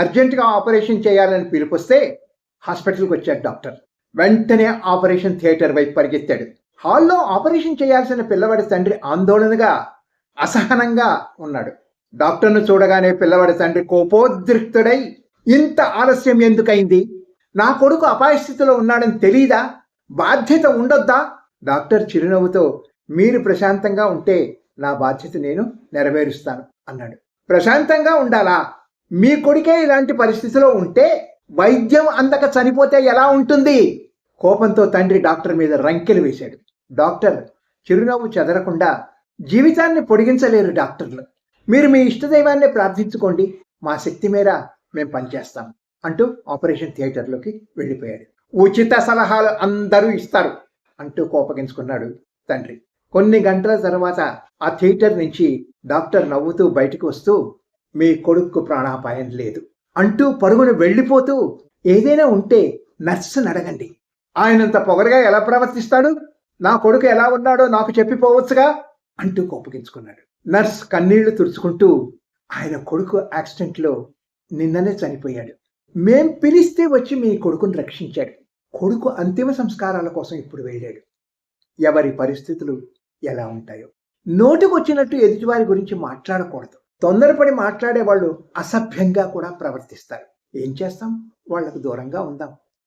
అర్జెంటుగా ఆపరేషన్ చేయాలని పిలుపొస్తే హాస్పిటల్కి వచ్చాడు డాక్టర్. వెంటనే ఆపరేషన్ థియేటర్ వైపు పరిగెత్తాడు. హాల్లో ఆపరేషన్ చేయాల్సిన పిల్లవాడి తండ్రి ఆందోళనగా అసహనంగా ఉన్నాడు. డాక్టర్ను చూడగానే పిల్లవాడి తండ్రి కోపోద్రిక్తుడై ఇంత ఆలస్యం ఎందుకైంది? నా కొడుకు అపాయ స్థితిలో ఉన్నాడని తెలీదా? బాధ్యత ఉండొద్దా? డాక్టర్ చిరునవ్వుతో మీరు ప్రశాంతంగా ఉంటే నా బాధ్యత నేను నెరవేరుస్తాను అన్నాడు. ప్రశాంతంగా ఉండాలా? మీ కొడుకే ఇలాంటి పరిస్థితిలో ఉంటే వైద్యం అందక చనిపోతే ఎలా ఉంటుంది? కోపంతో తండ్రి డాక్టర్ మీద రంకెలు వేశాడు. డాక్టర్ చిరునవ్వు చెదరకుండా జీవితాన్ని పొడిగించలేరు డాక్టర్లు. మీరు మీ ఇష్టదైవాన్ని ప్రార్థించుకోండి. మా శక్తి మేర మేము పనిచేస్తాం అంటూ ఆపరేషన్ థియేటర్లోకి వెళ్ళిపోయాడు. ఉచిత సలహాలు అందరూ ఇస్తారు అంటూ కోపగించుకున్నాడు తండ్రి. కొన్ని గంటల తర్వాత ఆ థియేటర్ నుంచి డాక్టర్ నవ్వుతూ బయటకు వస్తూ మీ కొడుక్కు ప్రాణాపాయం లేదు. అంటూ పరుగును వెళ్ళిపోతూ ఏదైనా ఉంటే నర్సును అడగండి. ఆయనంత పొగరగా ఎలా ప్రవర్తిస్తాడు? నా కొడుకు ఎలా ఉన్నాడో నాకు చెప్పిపోవచ్చుగా? అంటూ కోపగించుకున్నాడు. నర్స్ కన్నీళ్ళు తుడుచుకుంటూ ఆయన కొడుకు యాక్సిడెంట్లో నిన్ననే చనిపోయాడు. మేం పిలిస్తే వచ్చి మీ కొడుకుని రక్షించాడు. కొడుకు అంతిమ సంస్కారాల కోసం ఇప్పుడు వెళ్ళాడు. ఎవరి పరిస్థితులు ఎలా ఉంటాయో. నోటికొచ్చినట్టు ఎదుటివారి గురించి మాట్లాడకూడదు. తొందరపడి మాట్లాడే వాళ్ళు అసభ్యంగా కూడా ప్రవర్తిస్తారు. ఏం చేస్తాం? వాళ్ళకు దూరంగా ఉందాం.